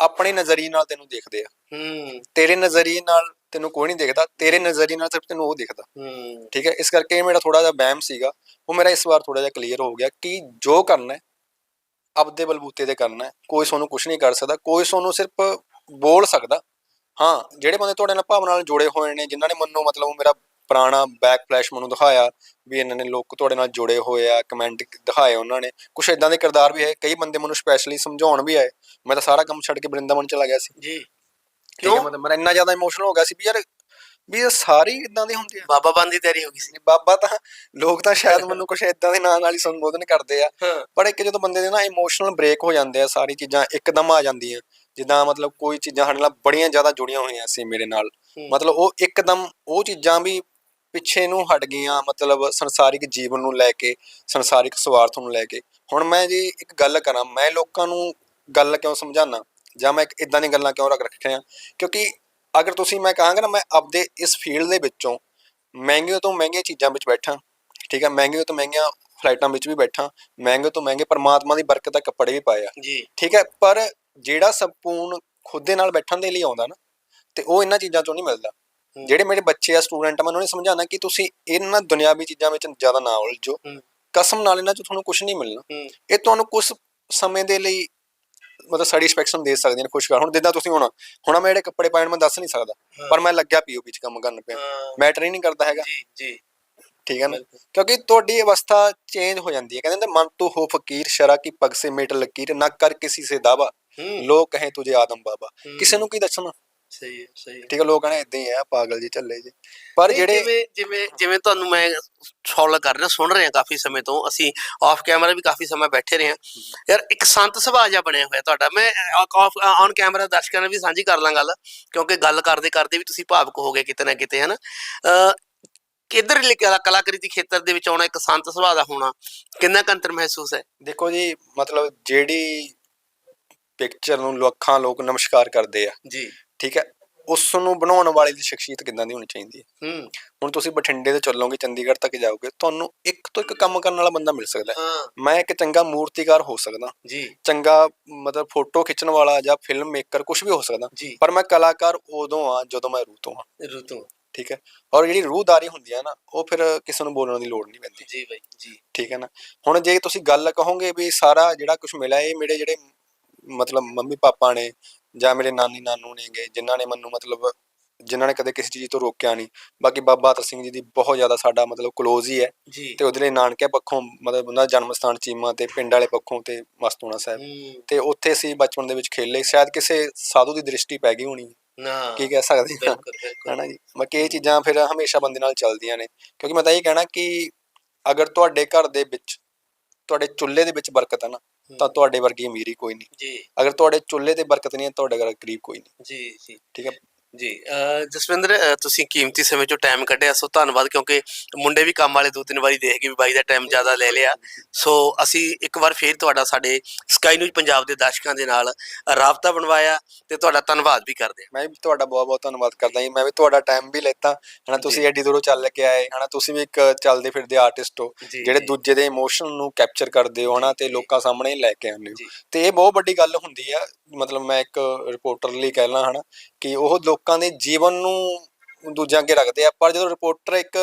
ਆਪਣੇ ਨਜ਼ਰੀਏ ਨਾਲ ਤੈਨੂੰ ਦੇਖਦੇ ਆ। ਹੂੰ। ਤੇਰੇ ਨਜ਼ਰੀਏ ਨਾਲ ਤੈਨੂੰ ਕੋਈ ਨਹੀਂ ਦੇਖਦਾ। ਤੇਰੇ ਨਜ਼ਰੀਏ ਨਾਲ ਸਿਰਫ ਤੈਨੂੰ ਉਹ ਦਿਖਦਾ। ਹੂੰ। ਠੀਕ ਹੈ? ਇਸ ਕਰਕੇ ਇਹ ਮੇਰਾ ਥੋੜਾ ਜਿਹਾ ਵਹਿਮ ਸੀਗਾ। ਉਹ ਮੇਰਾ ਇਸ ਵਾਰ ਥੋੜਾ ਜਿਹਾ ਕਲੀਅਰ ਹੋ ਗਿਆ ਕਿ ਜੋ ਕਰਨਾ ਹੈ ਆਪਦੇ ਬਲਬੂਤੇ ਤੇ ਕਰਨਾ ਹੈ। ਕੋਈ ਤੁਹਾਨੂੰ ਕੁਝ ਨਹੀਂ ਕਰ ਸਕਦਾ। ਕੋਈ ਤੁਹਾਨੂੰ ਸਿਰਫ ਬੋਲ ਸਕਦਾ। ਹਾਂ ਜਿਹੜੇ ਬੰਦੇ ਤੁਹਾਡੇ ਨਾਲ ਭਾਵਨਾ ਨਾਲ ਜੁੜੇ ਹੋਏ ਨੇ ਜਿਨ੍ਹਾਂ ਨੇ ਮੈਨੂੰ ਮਤਲਬ ਮੇਰਾ ਪੁਰਾਣਾ ਬੈਕ ਫਲੈਸ਼ ਮੈਨੂੰ ਦਿਖਾਇਆ ਵੀ ਇਹਨਾਂ ਨੇ ਲੋਕ ਤੁਹਾਡੇ ਨਾਲ ਜੁੜੇ ਹੋਏ ਆ ਕਮੈਂਟ ਦਿਖਾਏ ਉਹਨਾਂ ਨੇ। ਕੁਝ ਇਦਾਂ ਦੇ ਕਿਰਦਾਰ ਵੀ ਹੈ ਕਈ ਬੰਦੇ ਮੈਨੂੰ ਸਪੈਸ਼ਲੀ ਸਮਝਾਉਣ ਵੀ ਆਏ। ਮੈਂ ਤਾਂ ਸਾਰਾ ਕੰਮ ਛੱਡ ਕੇ ਬ੍ਰਿੰਦਾਵਨ ਚਲਾ ਗਿਆ ਸੀ। ਜੀ। ਕਿਉਂ? ਮਤਲਬ ਮੈਂ ਇੰਨਾ ਜ਼ਿਆਦਾ ਇਮੋਸ਼ਨਲ ਹੋ ਗਿਆ ਸੀ ਵੀ ਯਾਰ ਵੀ ਇਹ ਸਾਰੇ ਇਦਾਂ ਦੇ ਹੁੰਦੇ ਆ। ਬਾਬਾ ਬੰਦ ਦੀ ਤਿਆਰੀ ਹੋ ਗਈ ਸੀ। ਬਾਬਾ ਤਾਂ ਲੋਕ ਤਾਂ ਸ਼ਾਇਦ ਮੈਨੂੰ ਕੁਝ ਇਦਾਂ ਦੇ ਨਾਂ ਨਾਲ ਹੀ ਸੰਬੋਧਨ ਕਰਦੇ ਆ। ਪਰ ਇੱਕ ਜਦੋਂ ਬੰਦੇ ਦੇ ਨਾ ਇਮੋਸ਼ਨਲ ਬ੍ਰੇਕ ਹੋ ਜਾਂਦੇ ਆ ਸਾਰੀ ਚੀਜ਼ਾਂ ਇੱਕਦਮ ਆ ਜਾਂਦੀਆਂ। ਜਿੱਦਾਂ ਮਤਲਬ ਕੋਈ ਚੀਜ਼ਾਂ ਸਾਡੇ ਨਾਲ ਬੜੀਆਂ ਜ਼ਿਆਦਾ ਜੁੜੀਆਂ ਹੋਈਆਂ ਸੀ ਮੇਰੇ ਨਾਲ। ਮਤਲਬ ਉਹ ਇੱਕਦਮ ਉਹ ਚੀਜ਼ਾਂ ਵੀ ਪਿੱਛੇ ਨੂੰ ਹਟ ਗਈਆਂ ਮਤਲਬ ਸੰਸਾਰਿਕ ਜੀਵਨ ਨੂੰ ਲੈ ਕੇ ਸੰਸਾਰਿਕ ਸਵਾਰਥ ਨੂੰ ਲੈ ਕੇ। ਹੁਣ ਮੈਂ ਜੀ ਇੱਕ ਗੱਲ ਕਰਾਂ ਮੈਂ ਲੋਕਾਂ ਨੂੰ ਗੱਲ ਕਿਉਂ ਸਮਝਾਣਾ ਜਾਂ ਮੈਂ ਇਦਾਂ ਦੀਆਂ ਗੱਲਾਂ ਕਿਉਂ ਰੱਖ ਰੱਖੀਆਂ? ਕਿਉਂਕਿ ਅਗਰ ਤੁਸੀਂ ਮੈਂ ਕਹਾਂਗਾ ਨਾ ਮੈਂ ਆਪਦੇ ਇਸ ਫੀਲਡ ਦੇ ਵਿੱਚੋਂ ਮਹਿੰਗੀਆਂ ਤੋਂ ਮਹਿੰਗੀਆਂ ਚੀਜ਼ਾਂ ਵਿੱਚ ਬੈਠਾ। ਠੀਕ ਹੈ ਮਹਿੰਗੀਆਂ ਤੋਂ ਮਹਿੰਗੀਆਂ ਫਲਾਈਟਾਂ ਵਿੱਚ ਵੀ ਬੈਠਾ ਮਹਿੰਗੇ ਤੋਂ ਮਹਿੰਗੇ ਪਰਮਾਤਮਾ ਦੀ ਬਰਕਤ ਦਾ ਕੱਪੜੇ ਵੀ ਪਾਏ ਆ ਜੀ। ਠੀਕ ਹੈ ਪਰ ਜਿਹੜਾ ਸੰਪੂਰਨ ਖੁਦ ਦੇ ਨਾਲ ਬੈਠਣ ਦੇ ਲਈ ਆਉਂਦਾ ਨਾ ਤੇ ਉਹ ਇਹਨਾਂ ਚੀਜ਼ਾਂ ਚੋਂ ਨਹੀਂ ਮਿਲਦਾ। ਜਿਹੜੇ ਮੇਰੇ ਬੱਚੇ ਆ ਸਟੂਡੈਂਟ ਆ ਮੈਂ ਉਹਨਾਂ ਨੂੰ ਸਮਝਾਉਣਾ ਕਿ ਤੁਸੀਂ ਇਹਨਾਂ ਦੁਨਿਆਵੀ ਚੀਜ਼ਾਂ ਵਿੱਚ ਜ਼ਿਆਦਾ ਨਾ ਉਲਝੋ। ਕਸਮ ਨਾਲ ਇਹਨਾਂ ਚ ਤੁਹਾਨੂੰ ਕੁਝ ਨਹੀਂ ਮਿਲਣਾ। ਇਹ ਤੁਹਾਨੂੰ ਕੁਝ ਸਮੇਂ ਦੇ ਲਈ ਮਤਲਬ ਸੈਟੀਸਫੈਕਸ਼ਨ ਦੇ ਸਕਦੀਆਂ ਨੇ ਖੁਸ਼ ਕਰ। ਹੁਣ ਜਿੱਦਾਂ ਤੁਸੀਂ ਹੁਣ ਹੁਣ ਮੈਂ ਜਿਹੜੇ ਕੱਪੜੇ ਪਾਉਣ ਮੈਂ ਦੱਸ ਨਹੀਂ ਸਕਦਾ। ਪਰ ਮੈਂ ਲੱਗਿਆ ਪੀਓਪੀ ਚ ਕੰਮ ਕਰਨ ਪਿਆ। ਹੀ। ਨਹੀਂ ਕਰਦਾ ਹੈਗਾ। ਜੀ ਜੀ। ਠੀਕ ਹੈ ਨਾ। ਕਿਉਂਕਿ ਤੁਹਾਡੀ ਅਵਸਥਾ ਚੇਂਜ ਹੋ ਜਾਂਦੀ ਹੈ। ਕਹਿੰਦੇ ਨੇ ਮਨ ਤੋਂ ਹੋ ਫਕੀਰ ਸ਼ਰਾ ਕੀ ਪਗ ਸੇ ਮੇਟ ਲਕੀਰ ਨਾ ਕਰ ਕਿਸੇ ਸੇ ਦਾਵਾ। ਲੋਕ ਕਹੇ ਤੁਝੇ ਆਦਮ ਬਾਬਾ। ਕਿਸੇ ਨੂੰ ਕੀ ਦੱਸਣਾ? ਸਹੀ ਹੈ ਸਹੀ ਹੈ। ਠੀਕ ਹੈ ਲੋਕ ਕਹਿੰਦੇ ਇਦਾਂ ਹੀ ਆ ਪਾਗਲ ਜੀ ਝੱਲੇ ਜੀ ਪਰ ਜਿਹੜੇ ਜਿਵੇਂ ਜਿਵੇਂ ਜਿਵੇਂ ਤੁਹਾਨੂੰ ਮੈਂ ਫੋਲੋ ਕਰ ਰਿਹਾ ਸੁਣ ਰਹੇ ਕਾਫੀ ਸਮੇਂ ਤੋਂ ਅਸੀਂ ਆਫ ਕੈਮਰਾ ਵੀ ਕਾਫੀ ਸਮਾਂ ਬੈਠੇ ਰਹੇ ਹਾਂ। ਯਾਰ ਇੱਕ ਸੰਤ ਸੁਭਾਅ ਜਿਹਾ ਬਣਿਆ ਹੋਇਆ ਤੁਹਾਡਾ। ਮੈਂ ਆਫ ਔਨ ਕੈਮਰਾ ਦਰਸ਼ਕਾਂ ਨਾਲ ਵੀ ਸਾਂਝੀ ਕਰ ਲਾਂ ਗੱਲ ਕਿਉਂਕਿ ਗੱਲ ਕਰਦੇ ਕਰਦੇ ਵੀ ਤੁਸੀਂ ਭਾਵਕ ਹੋ ਗਏ ਕਿਤੇ ਨਾ ਕਿਤੇ ਹਨਾ। ਅ ਕਿੱਧਰ ਕਲਾ ਕਲਾਕਾਰੀ ਦੀ ਖੇਤਰ ਦੇ ਵਿੱਚ ਆਉਣਾ ਇੱਕ ਸੰਤ ਸੁਭਾਅ ਦਾ ਹੋਣਾ ਕਿੰਨਾ ਕੁ ਅੰਤਰ ਮਹਿਸੂਸ ਹੈ? ਦੇਖੋ ਜੀ ਮਤਲਬ ਜਿਹੜੀ ਪਿਕਚਰ ਨੂੰ ਲੱਖਾਂ ਲੋਕ ਨਮਸਕਾਰ ਕਰਦੇ ਆ। ਜੀ। ਠੀਕ ਹੈ? ਉਸ ਨੂੰ ਬਣਾਉਣ ਵਾਲੇ ਦੀ ਸ਼ਖਸੀਅਤ ਕਿਦਾਂ ਦੀ ਹੋਣੀ ਚਾਹੀਦੀ ਹੈ? ਹੂੰ। ਹੁਣ ਤੁਸੀਂ ਬਠਿੰਡੇ ਤੋਂ ਚੱਲੋਗੇ ਚੰਡੀਗੜ੍ਹ ਤੱਕ ਜਾਓਗੇ ਤੁਹਾਨੂੰ ਇੱਕ ਤੋਂ ਇੱਕ ਕੰਮ ਕਰਨ ਵਾਲਾ ਬੰਦਾ ਮਿਲ ਸਕਦਾ ਹੈ। ਮੈਂ ਇੱਕ ਚੰਗਾ ਮੂਰਤੀਕਾਰ ਹੋ ਸਕਦਾ। ਜੀ। ਚੰਗਾ ਮਤਲਬ ਫੋਟੋ ਖਿੱਚਣ ਵਾਲਾ ਜਾਂ ਫਿਲਮ ਮੇਕਰ ਕੁਝ ਵੀ ਹੋ ਸਕਦਾ। ਪਰ ਮੈਂ ਕਲਾਕਾਰ ਉਦੋਂ ਆ ਜਦੋਂ ਮੈਂ ਰੂਹ ਤੋਂ ਆ ਰੁਤੂ ਠੀਕ ਹੈ? ਔਰ ਜਿਹੜੀ ਰੂਹਦਾਰੀ ਹੁੰਦੀ ਹੈ ਨਾ ਉਹ ਫਿਰ ਕਿਸੇ ਨੂੰ ਬੋਲਣ ਦੀ ਲੋੜ ਨਹੀਂ ਪੈਂਦੀ। ਜੀ ਬਾਈ ਜੀ। ਠੀਕ ਹੈ ਨਾ? ਹੁਣ ਜੇ ਤੁਸੀਂ ਗੱਲ ਕਹੋਗੇ ਵੀ ਸਾਰਾ ਜਿਹੜਾ ਕੁਝ ਮਿਲਿਆ ਇਹ ਮੇਰੇ ਜਿਹੜੇ ਮਤਲਬ ਮੰਮੀ ਪਾਪਾ ਨੇ ਜਾਂ ਮੇਰੇ ਨਾਨੀ ਨਾਨੂ ਨੇਗੇ ਜਿਨ੍ਹਾਂ ਨੇ ਮੈਨੂੰ ਮਤਲਬ ਜਿਨ੍ਹਾਂ ਨੇ ਕਦੇ ਕਿਸੇ ਚੀਜ਼ ਤੋਂ ਰੋਕਿਆ ਨਹੀਂ। ਬਾਕੀ ਬਾਬਾ ਅਤਰ ਸਿੰਘ ਜੀ ਦੀ ਬਹੁਤ ਜ਼ਿਆਦਾ ਸਾਡਾ ਮਤਲਬ ਕਲੋਜ਼ ਹੀ ਹੈ ਜੀ। ਤੇ ਉਹਦੇ ਲਈ ਨਾਨਕੇ ਪੱਖੋਂ ਮਤਲਬ ਉਹਨਾਂ ਦਾ ਜਨਮ ਸਥਾਨ ਚੀਮਾ ਤੇ ਪਿੰਡ ਵਾਲੇ ਪੱਖੋਂ ਤੇ ਮਸਤੂਣਾ ਸਾਹਿਬ। ਤੇ ਉੱਥੇ ਅਸੀਂ ਬਚਪਨ ਦੇ ਵਿੱਚ ਖੇਲੇ। ਸ਼ਾਇਦ ਕਿਸੇ ਸਾਧੂ ਦੀ ਦ੍ਰਿਸ਼ਟੀ ਪੈ ਗਈ ਹੋਣੀ। ਨਾ। ਕੀ ਕਹਿ ਸਕਦੇ ਹਾਂ? ਹਨਾ ਜੀ? ਬਾਕੀ ਇਹ ਚੀਜ਼ਾਂ ਫਿਰ ਹਮੇਸ਼ਾ ਬੰਦੇ ਨਾਲ ਚੱਲਦੀਆਂ ਨੇ। ਕਿਉਂਕਿ ਮੈਂ ਤਾਂ ਇਹ ਕਹਿਣਾ ਕਿ ਅਗਰ ਤੁਹਾਡੇ ਘਰ ਦੇ ਵਿੱਚ ਤੁਹਾਡੇ ਚੁੱਲ੍ਹੇ ਦੇ ਵਿੱਚ ਬਰਕਤ ਹੈ ਨਾ ਤਾਂ ਤੁਹਾਡੇ ਵਰਗੀ ਅਮੀਰੀ ਕੋਈ ਨਹੀਂ। ਜੀ। ਅਗਰ ਤੁਹਾਡੇ ਚੁੱਲ੍ਹੇ ਤੇ ਬਰਕਤ ਨਹੀਂ ਹੈ ਤੁਹਾਡੇ ਘਰ ਗਰੀਬ ਕੋਈ ਨਹੀਂ। ਜੀ ਜੀ। ਠੀਕ ਹੈ। ਜੀ ਜਸਵਿੰਦਰ ਤੁਸੀਂ ਕੀਮਤੀ ਸਮੇਂ ਚੋਂ ਟਾਈਮ ਕੱਢਿਆ ਸੋ ਧੰਨਵਾਦ ਕਿਉਂਕਿ ਮੁੰਡੇ ਵੀ ਕੰਮ ਵਾਲੇ ਦੋ ਤਿੰਨ ਵਾਰੀ ਦੇਖ ਕੇ ਵੀ ਬਾਈ ਦਾ ਟਾਈਮ ਜ਼ਿਆਦਾ ਲੈ ਲਿਆ ਸੋ ਅਸੀਂ ਇੱਕ ਵਾਰ ਫੇਰ ਤੁਹਾਡਾ ਸਾਡੇ ਸਕਾਈ ਨਿਊਜ਼ ਪੰਜਾਬ ਦੇ ਦਰਸ਼ਕਾਂ ਦੇ ਨਾਲ ਰਾਬਤਾ ਬਣਵਾਇਆ ਤੇ ਤੁਹਾਡਾ ਧੰਨਵਾਦ ਵੀ ਕਰਦੇ ਮੈਂ ਵੀ ਤੁਹਾਡਾ ਬਹੁਤ ਬਹੁਤ ਧੰਨਵਾਦ ਕਰਦਾ ਜੀ ਮੈਂ ਵੀ ਤੁਹਾਡਾ ਟਾਈਮ ਵੀ ਲੈਤਾ ਹਨਾ ਤੁਸੀਂ। ਐਡੀ ਦੂਰੋਂ ਚੱਲ ਕੇ ਆਏ ਹਨਾ ਤੁਸੀਂ ਵੀ ਇੱਕ ਚੱਲਦੇ ਫਿਰਦੇ ਆਰਟਿਸਟ ਹੋ ਜਿਹੜੇ। ਦੂਜੇ ਦੇ ਇਮੋਸ਼ਨ ਨੂੰ ਕੈਪਚਰ ਕਰਦੇ ਹੋ ਹਨਾ ਤੇ। ਲੋਕਾਂ ਸਾਹਮਣੇ ਲੈ ਕੇ ਆਉਂਦੇ। ਹੋ ਤੇ ਇਹ ਬਹੁਤ ਵੱਡੀ ਗੱਲ ਹੁੰਦੀ ਆ ਮਤਲਬ ਮੈਂ ਇੱਕ ਰਿਪੋਰਟਰ ਲਈ ਕਹਿਣਾ ਹਨਾ ਕਿ ਉਹ ਲੋਕਾਂ ਦੇ ਜੀਵਨ ਨੂੰ ਦੂਜਿਆਂ ਅੱਗੇ ਰੱਖਦੇ ਆ। ਪਰ ਜਦੋਂ ਰਿਪੋਰਟਰ ਇੱਕ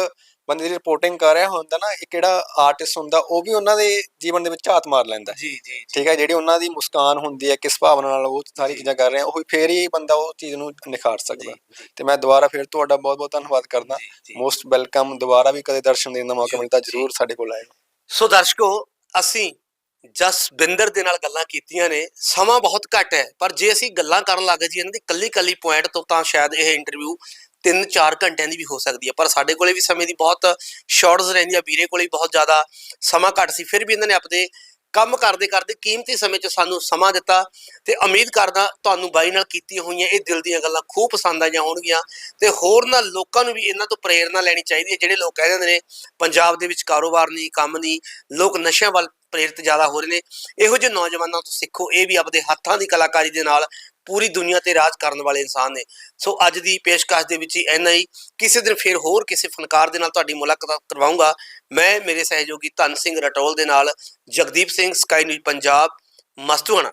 ਬੰਦੇ ਦੀ ਰਿਪੋਰਟਿੰਗ ਕਰ ਰਿਹਾ ਹੁੰਦਾ ਨਾ ਇੱਕ ਜਿਹੜਾ ਆਰਟਿਸਟ ਹੁੰਦਾ ਉਹ ਵੀ ਉਹਨਾਂ ਦੇ ਜੀਵਨ ਦੇ ਵਿੱਚ ਝਾਤ ਮਾਰ ਲੈਂਦਾ। ਜੀ ਜੀ ਠੀਕ ਹੈ ਜਿਹੜੀ ਉਹਨਾਂ ਦੀ ਮੁਸਕਾਨ ਹੁੰਦੀ ਹੈ ਕਿਸ ਭਾਵਨਾ ਨਾਲ ਉਹ ਸਾਰੀ ਚੀਜ਼ਾਂ ਕਰ ਰਹੇ ਆ ਉਹ ਫੇਰ ਹੀ ਬੰਦਾ ਉਹ ਚੀਜ਼ ਨੂੰ ਨਿਖਾਰ ਸਕਦਾ। ਤੇ ਮੈਂ ਦੁਬਾਰਾ ਫਿਰ ਤੁਹਾਡਾ ਬਹੁਤ ਬਹੁਤ ਧੰਨਵਾਦ ਕਰਦਾ। ਮੋਸਟ ਵੈਲਕਮ ਦੁਬਾਰਾ ਵੀ ਕਦੇ ਦਰਸ਼ਨ ਦੇਣ ਦਾ ਮੌਕਾ ਮਿਲਦਾ। ਜਰੂਰ ਸਾਡੇ ਕੋਲ ਆਏ ਸੋ ਦਰਸ਼ਕੋ ਅਸੀਂ ਜਸਵਿੰਦਰ ਦੇ ਨਾਲ ਗੱਲਾਂ ਕੀਤੀਆਂ ਨੇ, ਸਮਾਂ ਬਹੁਤ ਘੱਟ ਹੈ, ਪਰ ਜੇ ਅਸੀਂ ਗੱਲਾਂ ਕਰਨ ਲੱਗ ਜੀ ਇਹਨਾਂ ਦੀ ਕੱਲੀ ਕੱਲੀ ਪੁਆਇੰਟ ਤੋਂ ਤਾਂ ਸ਼ਾਇਦ ਇਹ ਇੰਟਰਵਿਊ 3-4 ਘੰਟਿਆਂ ਦੀ ਵੀ ਹੋ ਸਕਦੀ ਹੈ, ਪਰ ਸਾਡੇ ਕੋਲੇ ਵੀ ਸਮੇਂ ਦੀ ਬਹੁਤ ਸ਼ਾਰਟਸ ਰਹਿੰਦੀਆਂ, ਵੀਰੇ ਕੋਲੇ ਵੀ ਬਹੁਤ ਜ਼ਿਆਦਾ ਸਮਾਂ ਘੱਟ ਸੀ, ਫਿਰ ਵੀ ਇਹਨਾਂ ਨੇ ਆਪਣੇ ਕੰਮ ਕਰਦੇ ਕਰਦੇ ਕੀਮਤੀ ਸਮੇਂ 'ਚ ਸਾਨੂੰ ਸਮਾਂ ਦਿੱਤਾ ਤੇ ਉਮੀਦ ਕਰਦਾ ਤੁਹਾਨੂੰ ਬਾਈ ਨਾਲ ਕੀਤੀਆਂ ਹੋਈਆਂ ਇਹ ਦਿਲ ਦੀਆਂ ਗੱਲਾਂ ਖੂਬ ਪਸੰਦ ਆਈਆਂ ਹੋਣਗੀਆਂ ਤੇ ਹੋਰ ਨਾਲ ਲੋਕਾਂ ਨੂੰ ਵੀ ਇਹਨਾਂ ਤੋਂ ਪ੍ਰੇਰਣਾ ਲੈਣੀ ਚਾਹੀਦੀ ਹੈ, ਜਿਹੜੇ ਲੋਕ ਕਹਿ ਦਿੰਦੇ ਨੇ, ਪੰਜਾਬ ਦੇ ਵਿੱਚ ਕਾਰੋਬਾਰ ਨਹੀਂ, ਕੰਮ ਨਹੀਂ, ਲੋਕ ਨਸ਼ਿਆਂ ਵੱਲ ਪ੍ਰੇਰਿਤ ਜ਼ਿਆਦਾ ਹੋ ਰਹੇ ਨੇ। ਇਹੋ ਜਿਹੇ ਨੌਜਵਾਨਾਂ ਤੋਂ ਸਿੱਖੋ, ਇਹ ਵੀ ਆਪਦੇ ਹੱਥਾਂ ਦੀ ਕਲਾਕਾਰੀ ਦੇ ਨਾਲ ਪੂਰੀ ਦੁਨੀਆ ਤੇ ਰਾਜ ਕਰਨ ਵਾਲੇ ਇਨਸਾਨ ਨੇ। ਸੋ ਅੱਜ ਦੀ ਪੇਸ਼ਕਸ਼ ਦੇ ਵਿੱਚ ਹੀ ਇੰਨਾ ਹੀ। ਕਿਸੇ ਦਿਨ ਫਿਰ ਹੋਰ ਕਿਸੇ ਫਨਕਾਰ ਦੇ ਨਾਲ ਤੁਹਾਡੀ ਮੁਲਾਕਾਤ ਕਰਵਾਉਂਗਾ। ਮੈਂ, ਮੇਰੇ ਸਹਿਯੋਗੀ ਧਨ ਸਿੰਘ ਰਟੋਲ ਦੇ ਨਾਲ ਜਗਦੀਪ ਸਿੰਘ, ਸਕਾਈ ਨਿਊਜ਼ ਪੰਜਾਬ, ਮਸਤੂਆਣਾ।